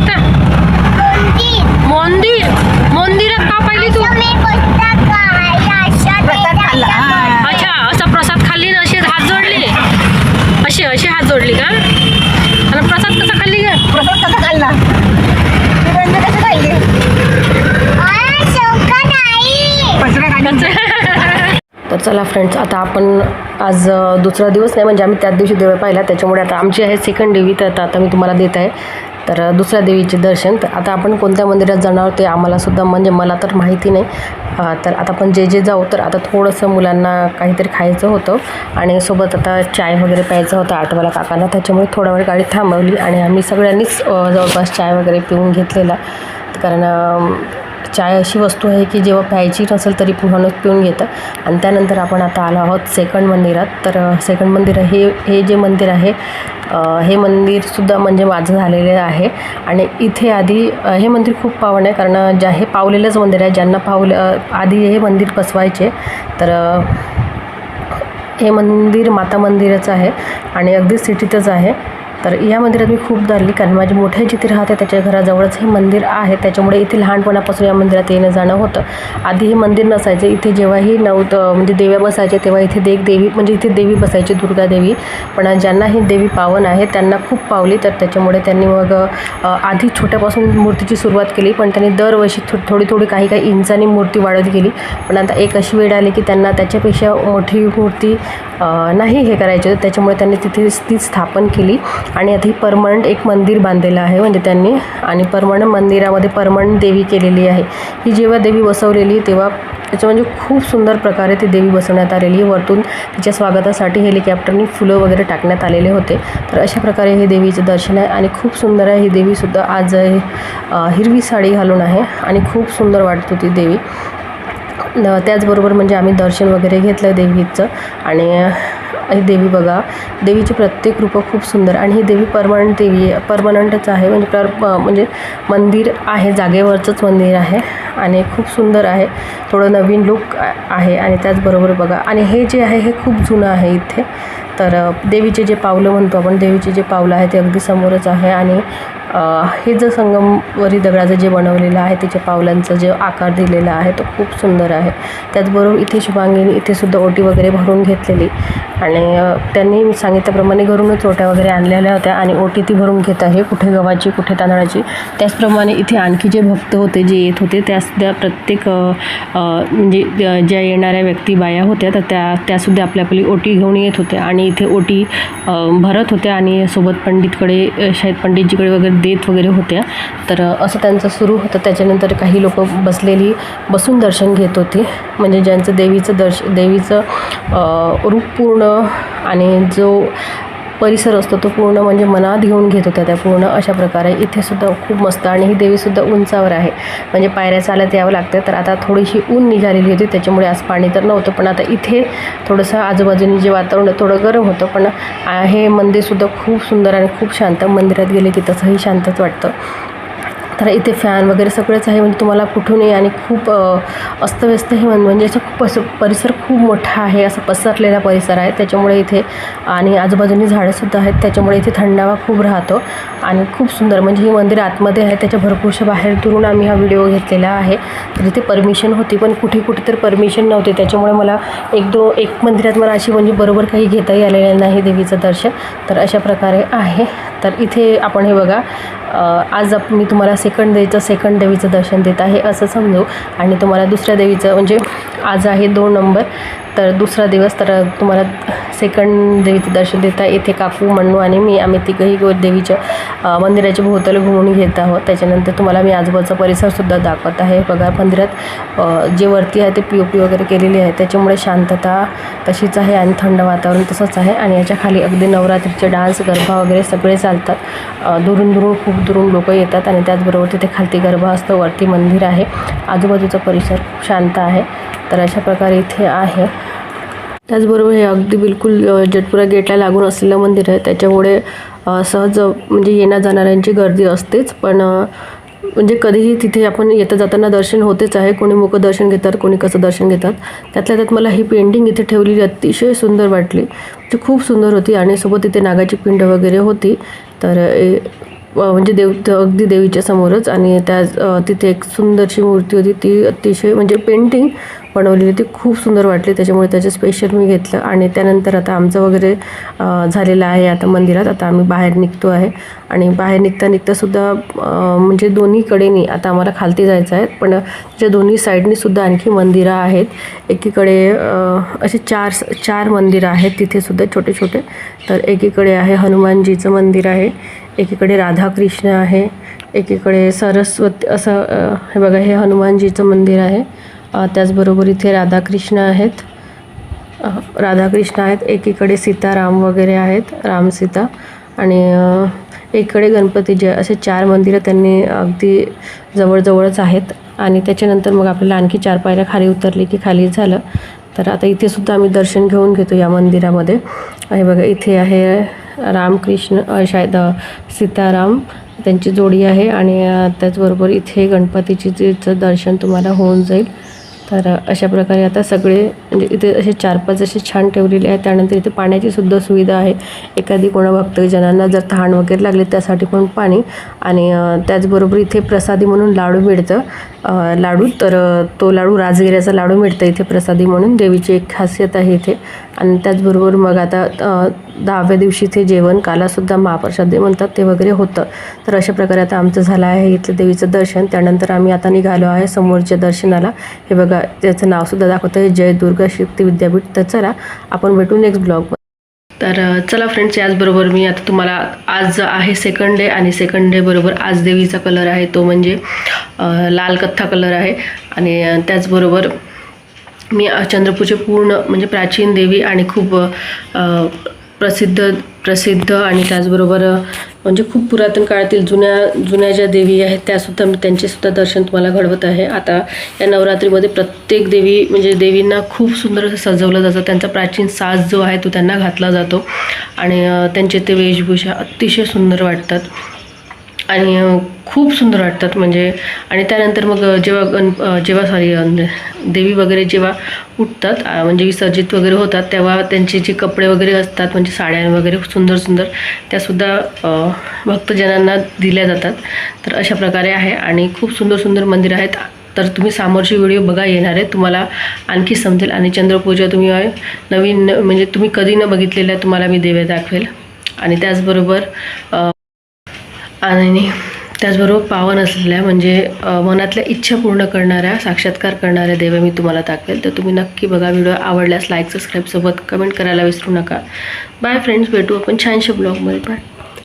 आता. मंदिर. मंदिरात का पाहिली तू. अच्छा असा प्रसाद खाल्ली ना असे हात जोडले? असे असे हात जोडले का? आणि प्रसाद कसा खाल्ली का प्रसाद कसा खाल्ला? तू रंजन कसं खाल्ली? कचरा खाल्ली तर चला फ्रेंड्स आता आपण आज दुसरा दिवस नाही म्हणजे आम्ही त्याच दिवशी देव पाहिला. त्याच्यामुळे आता आमची आहे सेकंड देवी तर आता- आता मी तुम्हाला देत आहे. तर दुसऱ्या देवीचे दर्शन. तर आता आपण कोणत्या मंदिरात जाणार ते आम्हालासुद्धा म्हणजे मला तर माहिती नाही. तर आता आपण जे जे जाऊ तर आता थोडंसं मुलांना काहीतरी खायचं होतं. आणि सोबत आता चाय वगैरे प्यायचं होतं आठवाला काकांना. त्याच्यामुळे थोडा वेळ गाडी थांबवली आणि आम्ही सगळ्यांनीच जवळपास चाय वगैरे पिऊन घेतलेला. कारण चाय अशी वस्तू आहे की जेव्हा प्यायची नसेल तरी पुरणच पिऊन घेतं. आणि त्यानंतर आपण आता आलो आहोत सेकंड मंदिरात. तर सेकंड मंदिर हे हे जे मंदिर आहे हे मंदिरसुद्धा म्हणजे माझं झालेलं आहे. आणि इथे आधी हे मंदिर खूप पावन आहे कारण ज्या हे पावलेलंच मंदिर आहे. ज्यांना पावलं आधी हे मंदिर बसवायचे तर हे मंदिर माता मंदिरच आहे. आणि अगदी सिटीतच आहे. तर या मंदिरात मी खूप धरली कारण माझे मोठे जिथे राहते त्याच्या घराजवळच हे मंदिर आहे. त्याच्यामुळे इथे लहानपणापासून या मंदिरात येणं जाणं होतं. आधी हे मंदिर नसायचं. इथे जेव्हाही नवत म्हणजे देव्या बसायचे तेव्हा इथे देख देवी म्हणजे इथे देवी बसायची दुर्गा देवी. पण ज्यांना ही देवी पावन आहे त्यांना खूप पावली. तर त्याच्यामुळे त्यांनी मग आधी छोट्यापासून मूर्तीची सुरुवात केली. पण त्यांनी दरवर्षी थो थोडी थोडी काही काही इंचांनी मूर्ती वाढत गेली. पण आता एक अशी वेळ आली की त्यांना त्याच्यापेक्षा मोठी मूर्ती नाही हे करायचे होती. त्याच्यामुळे त्यांनी तिथे ती स्थापन केली. आणि आता ही परमनंट एक मंदिर बांधलेलं आहे. म्हणजे त्यांनी आणि परमनंट मंदिरामध्ये परमनंट देवी केलेली आहे. ही जेव्हा देवी बसवलेली तेव्हा त्याचं म्हणजे खूप सुंदर प्रकारे ती देवी बसवण्यात आलेली आहे. वरतून तिच्या स्वागतासाठी हेलिकॉप्टरनी फुलं वगैरे टाकण्यात आलेले होते. तर अशा प्रकारे हे देवीचं दर्शन आहे. आणि खूप सुंदर आहे. ही देवीसुद्धा आज हिरवी साडी घालून आहे. आणि खूप सुंदर वाटत होती देवी. त्याचबरोबर म्हणजे आम्ही दर्शन वगैरे घेतलं देवीचं. आणि ही देवी बघा देवीची प्रत्येक रूपं खूप सुंदर. आणि ही देवी परमनंट देवी परमनंटच आहे. म्हणजे पर प- म्हणजे मंदिर आहे जागेवरचंच मंदिर आहे. आणि खूप सुंदर आहे. थोडं नवीन लुक आहे. आणि त्याचबरोबर बघा आणि हे जे आहे हे खूप जुनं आहे इथे. तर देवीचे जे पावलं म्हणतो आपण देवीचे जे पावलं आहे ते अगदी समोरच आहे. आणि हे जे संगमवरी दगडाचं जे बनवलेलं आहे त्याच्या पावलांचा जे आकार दिलेला आहे तो खूप सुंदर आहे. त्याचबरोबर इथे शुभांगीने इथे सुद्धा ओटी वगैरे भरून घेतलेली. आणि त्यांनी सांगितल्याप्रमाणे घरूनच ओट्या वगैरे आणलेल्या होत्या आणि ओटी ती भरून घेत आहे कुठे गव्हाची कुठे तांदळाची. त्याचप्रमाणे इथे आणखी जे भक्त होते जे येत होते त्यासुद्धा प्रत्येक म्हणजे ज्या- येणाऱ्या व्यक्ती बाया होत्या तर त्या त्यासुद्धा आपल्या आपली ओटी घेऊन येत होत्या. आणि इथे ओटी भरत होत्या आणि सोबत पंडितकडे शाहीद पंडितजीकडे वगैरे देत वगैरे होत्या. तर असं त्यांचं सुरू होतं. त्याच्यानंतर काही लोक बसलेली बसून दर्शन घेत होती. म्हणजे ज्यांचं देवीचं दर्श देवीचं रूप पूर्ण आणि जो परिसर असतो तो पूर्ण म्हणजे मनात घेऊन घेत होत्या त्या पूर्ण अशा प्रकारे. इथे सुद्धा खूप मस्त आणि ही देवीसुद्धा उंचावर आहे. म्हणजे पायऱ्या चालत यावं लागतं. तर आता थोडीशी ऊन निघालेली होती त्याच्यामुळे आज पाणी तर नव्हतं. पण आता इथे थोडंसं आजूबाजूने जे वातावरण थोडं गरम होतं. पण हे मंदिरसुद्धा खूप सुंदर आणि खूप शांत मंदिरात गेले की तसंही शांतच वाटतं. तर इथे फॅन वगैरे सगळंच आहे. म्हणजे तुम्हाला कुठूनही आणि खूप अस्तव्यस्त हे म्हण म्हणजे असं खूप असं परिसर खूप मोठा आहे. असं पसरलेला परिसर आहे. त्याच्यामुळे इथे आणि आजूबाजूनी झाडंसुद्धा आहेत. त्याच्यामुळे इथे थंडावा खूप राहतो आणि खूप सुंदर. म्हणजे हे मंदिर आतमध्ये आहे. त्याच्या भरपूरशा बाहेर दुरून आम्ही हा व्हिडिओ घेतलेला आहे. तर इथे परमिशन होती पण कुठे कुठे तर परमिशन नव्हती. त्याच्यामुळे मला एक दो एक मंदिरात मला अशी म्हणजे बरोबर काही घेताही आलेलं नाही देवीचं दर्शन. तर अशा प्रकारे आहे. तर इथे आपण हे बघा आज आप मी तुम्हाला सेकंड देवीचं सेकंड देवीचं दर्शन देत आहे असं समजू. आणि तुम्हाला दुसऱ्या देवीचं म्हणजे आज आहे दोन नंबर तर दुसरा दिवस तर तुम्हाला सेकंड देवीचं दर्शन देता येथे काकू मन्नू आणि मी. आम्ही तिघंही गो देवीच्या मंदिराचे मंदिराची भोवताल घुमून घेत आहोत. त्याच्यानंतर तुम्हाला मी आजूबाजूचा परिसरसुद्धा दाखवत आहे. बघा मंदिरात जे वरती आहे ते पी ओ पी वगैरे केलेली आहे. त्याच्यामुळे शांतता तशीच आहे आणि थंड वातावरण तसंच आहे. आणि याच्या खाली अगदी नवरात्रीचे डान्स गरबा वगैरे सगळे चालतात. दुरून दुरून खूप दुरून लोक येतात आणि त्याचबरोबर तिथे खालती गरबा असतो. वरती मंदिर आहे. आजूबाजूचा परिसर खूप शांत आहे. तर अशा प्रकारे इथे आहे. त्याचबरोबर हे अगदी बिलकुल जटपुरा गेटला लागून असलेलं मंदिर आहे. त्याच्यामुळे सहज म्हणजे येण्या जाणाऱ्यांची गर्दी असतेच. पण म्हणजे कधीही तिथे आपण येता जाताना दर्शन होतेच आहे. कोणी मोकं दर्शन घेतात कोणी कसं दर्शन घेतात. त्यातल्या त्यात मला ही पेंटिंग इथे ठेवलेली अतिशय सुंदर वाटली. म्हणजे खूप सुंदर होती आणि सोबत इथे नागाची पिंड वगैरे होती. तर ए, म्हणजे देव अगदी देवीच्या समोरच आणि त्या तिथे एक सुंदरशी मूर्ती होती. ती अतिशय म्हणजे पेंटिंग बनवलेली ती खूप सुंदर वाटली. त्याच्यामुळे त्याचे स्पेशल मी घेतलं. आणि त्यानंतर आता आमचं वगैरे झालेलं आहे आता मंदिरात. आता आम्ही बाहेर निघतो आहे. आणि बाहेर निघता निघतासुद्धा म्हणजे दोन्हीकडेनी आता आम्हाला खालती जायचं आहे. पण त्याच्या दोन्ही साईडनीसुद्धा आणखी मंदिरं आहेत. एकीकडे असे चार चार मंदिरं आहेत. तिथेसुद्धा छोटे छोटे. तर एकीकडे आहे हनुमानजीचं मंदिर आहे. एकीकडे राधाकृष्ण आहे. एकीकडे सरस्वती असं हे बघा हे हनुमानजीचं मंदिर आहे. त्याचबरोबर इथे राधाकृष्ण आहेत. राधाकृष्ण आहेत. एकीकडे सीताराम वगैरे आहेत. राम सीता आणि एकीकडे एकीकडे गणपतीचे असे चार मंदिरं त्यांनी अगदी जवळजवळच आहेत. आणि त्याच्यानंतर मग आपल्याला आणखी चार पायऱ्या खाली उतरली की खाली झालं. तर आता इथे सुद्धा आम्ही दर्शन घेऊन घेतो या मंदिरामध्ये. हे बघा इथे आहे रामकृष्ण शायद सीताराम त्यांची जोडी आहे. आणि त्याचबरोबर इथे गणपतीचीचं दर्शन तुम्हाला होऊन जाईल. तर अशा प्रकारे आता सगळे म्हणजे इथे असे चार पाच असे छान ठेवलेले आहेत. त्यानंतर इथे पाण्याची सुद्धा सुविधा आहे. एखादी कोणा भक्तजनांना जर तहान वगैरे लागले त्यासाठी पण पाणी. आणि त्याचबरोबर इथे प्रसादी म्हणून लाडू मिळतं. लाडू तर तो लाडू राजगिऱ्याचा लाडू मिळतं इथे प्रसादी म्हणून. देवीची एक खासियत आहे इथे. आणि त्याचबरोबर मग आता दहाव्या दिवशी ते जेवण कालासुद्धा महाप्रसाद म्हणतात ते वगैरे होतं. तर अशा प्रकारे आता आमचं झालं आहे इथलं देवीचं दर्शन. त्यानंतर आम्ही आता निघालो आहे समोरच्या दर्शनाला. हे बघा त्याचं नावसुद्धा दाखवतं आहे जय दुर्गा शक्ती विद्यापीठ. तर चला आपण भेटू नेक्स्ट ब्लॉग तर चला फ्रेंड्स याचबरोबर मी आता तुम्हाला आज आहे सेकंड डे आणि सेकंड डे बरोबर आज देवीचा कलर आहे तो म्हणजे लाल कथ्था कलर आहे. आणि त्याचबरोबर मी चंद्रपूरचे पूर्ण म्हणजे प्राचीन देवी आणि खूप प्रसिद्ध प्रसिद्ध आणि त्याचबरोबर म्हणजे खूप पुरातन काळातील जुन्या जुन्या ज्या देवी आहेत त्यासुद्धा मी त्यांचेसुद्धा दर्शन तुम्हाला घडवत आहे. आता या नवरात्रीमध्ये प्रत्येक देवी म्हणजे देवींना खूप सुंदर असं सजवलं जातं. त्यांचा प्राचीन साज जो आहे तो त्यांना घातला जातो. आणि त्यांचे ते वेशभूषा अतिशय सुंदर वाटतात. आणि खूप सुंदर वाटतात म्हणजे आणि त्यानंतर मग जेव्हा गण जेव्हा सॉरी देवी वगैरे जेव्हा उठतात म्हणजे विसर्जित वगैरे होतात तेव्हा त्यांचे जे कपडे वगैरे असतात म्हणजे साड्या वगैरे सुंदर सुंदर त्यासुद्धा भक्तजनांना दिल्या जातात. तर अशा प्रकारे आहे आणि खूप सुंदर सुंदर मंदिर आहेत. तर तुम्ही समोरचे व्हिडिओ बघा येणार आहे तुम्हाला आणखी समजेल आणि चंद्रपूजा तुम्ही नवीन म्हणजे तुम्ही कधी न बघितलेल्या तुम्हाला मी देव्या दाखवेल. आणि त्याचबरोबर आणि त्याचबरोबर पावन असलेल्या म्हणजे मनातल्या इच्छा पूर्ण करणाऱ्या साक्षात्कार करणाऱ्या देव्या मी तुम्हाला दाखवेल. तर तुम्ही नक्की बघा व्हिडिओ आवडल्यास लाईक सबस्क्राईबसोबत कमेंट करायला विसरू नका. बाय फ्रेंड्स भेटू आपण छानशा ब्लॉगमध्ये बाय